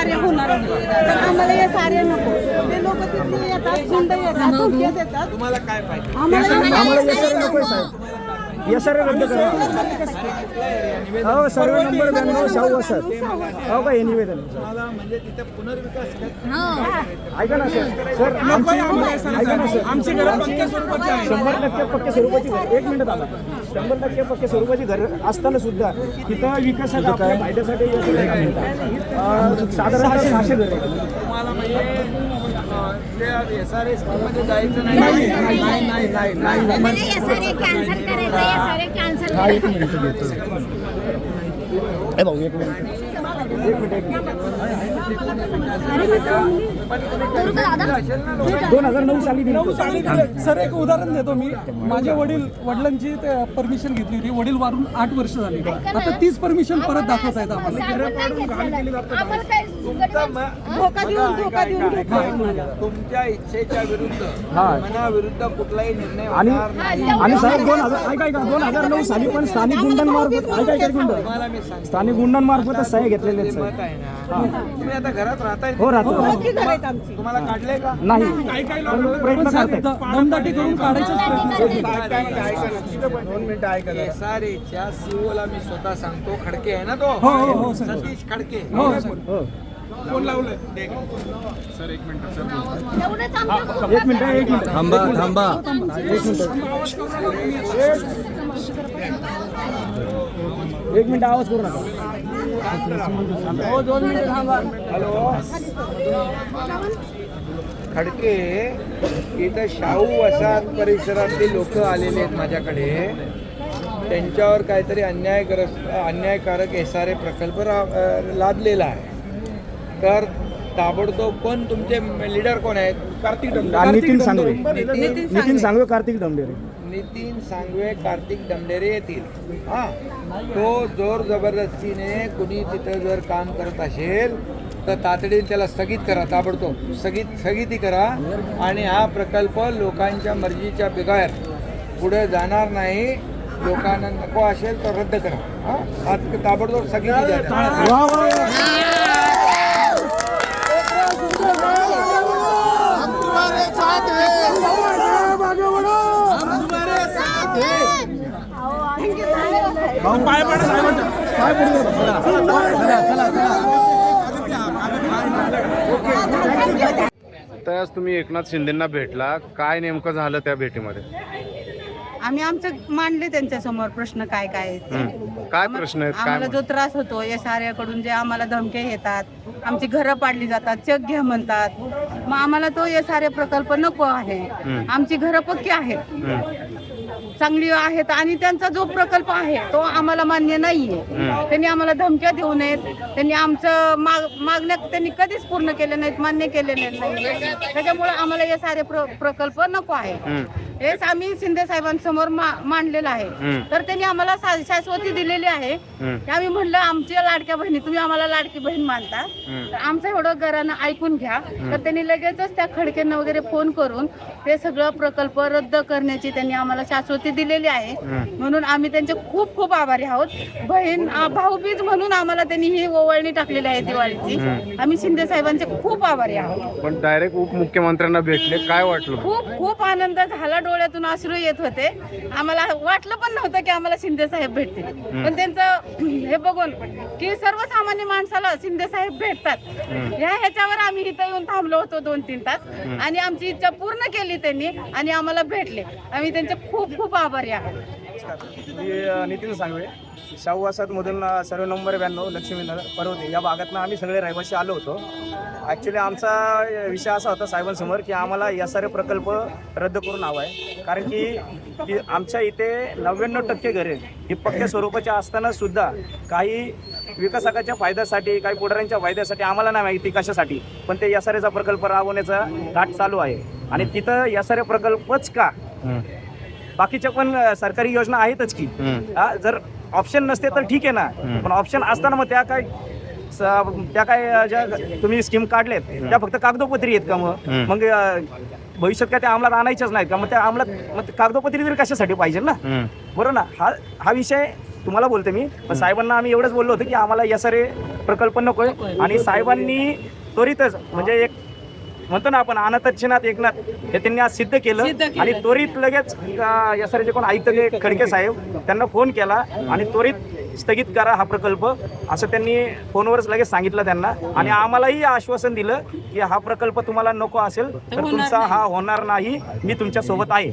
सारे होणार नाही. तर आम्हाला हे सारे नको. ते लोक तिथे येतात गुंड येतात धमक्या देतात. तुम्हाला काय पाहिजे? आम्हाला आम्हाला एसआर नको साहेब. एसआर रद्द करा. हो सर्वे नंबर ब्याण्णव शाहू वसत हो का हे निवेदन? म्हणजे तिथे पुनर्विकास कर- ऐका ना सर. सर आमची ऐका ना सर. आमची घरं पक्क्या स्वरूपाची आहे. शंभर टक्के पक्के स्वरूपाची घर एक मिनिट आला शंभर टक्के पक्के स्वरूपाची घर असताना सुद्धा तिथं विकासाच्या आपल्या फायद्यासाठी हे सगळे काम होतात. अं, साधारणतः सहाशे घर आहेत तुम्हाला म्हणजे एस आर एसमध्ये जायचं नाही. नाही नाही नाही नाही कॅन्सल करायचं हा भाऊ एक मिनिट. दोन हजार नऊ साली दिली होती. आणि सर एक उदाहरण देतो मी. माझे वडील वडिलांची परमिशन घेतली होती. वडील वारून आठ वर्ष झाली. आता तीच परमिशन परत दाखवत आहेत आम्हाला आम्हाला काय धोका देऊन धोका देऊन घेतला आम्हाला. तुमच्या इच्छेच्या विरुद्ध हा. मनाविरुद्ध कुठलाही निर्णय आणि होणार नाही. आणि साहेब दोन हजार ऐका ऐका. दोन हजार नऊ साली पण स्थानिक गुंडांमार्फत ऐका ऐका सांगतो. स्थानिक गुंडांमार्फत सह्या घेतलेल्या मत आहे ना. तुम्ही आता घरात राहताय. हो राहतो. पक्की घर आहेत आमची. तुम्हाला काढले का? नाही. प्रयत्न करतायत. दमदाटी करून काढायचाच प्रयत्न दोन मिनिटं ऐका एस आर एच्या सीओला मी स्वतः सांगतो खडके आहे ना तो? हो, हो, हो, सर. सतीश खडके. हो सर. हो. फोन लावलाय एवढंच आमचं एक मिनिट एक मिनिट. थांबा थांबा. एक मिनिट आवाज करू नका. हॅलो खडके इथं शाहू वसाहत परिसरातली लोक आलेले आहेत माझ्याकडे. त्यांच्यावर काहीतरी अन्यायग्रस्त अन्यायकारक एस आर ए प्रकल्प लादलेला आहे. तर ताबडतोब कोण तुमचे लीडर कोण आहेत? कार्तिक आणि नितीन सांगवे. नितीन सांगवे. कार्तिक डमडेरे नितीन सांगवे कार्तिक डमडेरे येतील. हां. तो जोर जबरदस्तीने कुणी तिथं जर काम करत असेल तर तातडीने त्याला स्थगित करा ताबडतोब. स्थगित स्थगिती करा. आणि हा प्रकल्प लोकांच्या मर्जीच्या बिगार पुढे जाणार नाही. लोकांना नको असेल तर रद्द करा. हां. ताबडतोब स्थगिती द्या. तर आज तुम्ही एकनाथ शिंदेना भेटला. काय नेमकं झालं त्या भेटीमध्ये? आम्ही आमचं मांडले त्यांच्यासमोर प्रश्न काय काय आहेत ते. हं. काय प्रश्न आहेत? काय आम्हाला जो त्रास होतो या साऱ्याकडून जे आम्हाला धमक्या येतात आमची घरं पाडली जातात चक घ्या म्हणतात. मग आम्हाला तो या सारे प्रकल्प नको आहे. आमची घरं पक्की आहेत. हं. चांगली आहेत आणि त्यांचा जो प्रकल्प आहे तो आम्हाला मान्य नाहीये. त्यांनी आम्हाला धमक्या देऊ नयेत. त्यांनी आमचं माग मागण्या त्यांनी कधीच पूर्ण केल्या नाहीत मान्य केलेले नाही त्याच्यामुळे आम्हाला हे सारे प्र प्रकल्प नको आहे. हेच आम्ही शिंदे साहेबांसमोर मांडलेलं आहे. तर त्यांनी आम्हाला शाश्वती दिलेली आहे. आम्ही म्हणलं आमच्या लाडक्या बहिणी तुम्ही आम्हाला लाडकी बहीण मानता. तर आमचं एवढं घरानं ऐकून घ्या. तर त्यांनी लगेचच त्या खडकेंना वगैरे फोन करून ते सगळं प्रकल्प रद्द करण्याची त्यांनी आम्हाला शाश्वती दिलेली आहे. म्हणून आम्ही त्यांचे खूप खूप आभारी आहोत. बहीण भाऊबीज म्हणून आम्हाला त्यांनी ही ओवळणी टाकलेली आहे दिवाळीची. आम्ही शिंदे साहेबांचे खूप आभारी आहोत. पण डायरेक्ट उपमुख्यमंत्र्यांना भेटले. काय वाटलं? खूप खूप आनंद झाला डोळ्यातून अश्रू येत होते. आम्हाला वाटलं पण नव्हतं की आम्हाला शिंदे साहेब भेटतील. पण त्यांचं हे बघून की सर्वसामान्य माणसाला शिंदे साहेब भेटतात. या ह्याच्यावर आम्ही इथं येऊन थांबलो होतो दोन तीन तास. आणि आमची इच्छा पूर्ण केली त्यांनी आणि आम्हाला भेटले. आम्ही त्यांचे खूप खूप आभारी आहोत. मी नितीन सांगवे. शाहू वसाहतमधून सर्व नंबर ब्याण्णव लक्ष्मीनगर पर्वते या भागातनं आम्ही सगळे रहिवासी आलो होतो. ॲक्च्युली आमचा विषय असा होता साहेबांसमोर की आम्हाला या सारे प्रकल्प रद्द करून हवा आहे. कारण की आमच्या इथे नव्याण्णव टक्के घरे ही पक्क्या स्वरूपाच्या असताना सुद्धा काही विकासकाच्या फायद्यासाठी काही पुढाऱ्यांच्या फायद्यासाठी आम्हाला नाही माहिती कशासाठी पण ते यासारेचा प्रकल्प राबवण्याचा घाट चालू आहे. आणि तिथं यासारे प्रकल्पच का? बाकीच्या पण सरकारी योजना आहेतच की. हं. जर ऑप्शन नसते तर ठीक आहे ना. पण ऑप्शन असताना मग त्या काय स- त्या काय ज्या तुम्ही स्कीम काढलेत त्या फक्त कागदोपत्री आहेत का मग? मग अ, भविष्यात काय त्या अंमलात आणायच्याच नाहीत का? मग त्या अंमलात मग ते कागदोपत्री तरी कशासाठी पाहिजे ना. बरोबर ना हा हा विषय तुम्हाला बोलते मी. पण साहेबांना आम्ही एवढंच बोललो होतो की आम्हाला या सारे प्रकल्प नकोय. आणि साहेबांनी त्वरितच म्हणजे एक म्हणतो ना आपण अनाथक्षणात एकनाथ हे त्यांनी आज सिद्ध केलं. आणि त्वरित लगेच या सारे जे कोण आयुक्त जे खडके साहेब त्यांना फोन केला आणि त्वरित स्थगित करा हा प्रकल्प. असं त्यांनी फोनवरच लगेच सांगितलं त्यांना. आणि आम्हालाही आश्वासन दिलं की हा प्रकल्प तुम्हाला नको असेल तर तुमचा हा होणार नाही. मी तुमच्यासोबत आहे.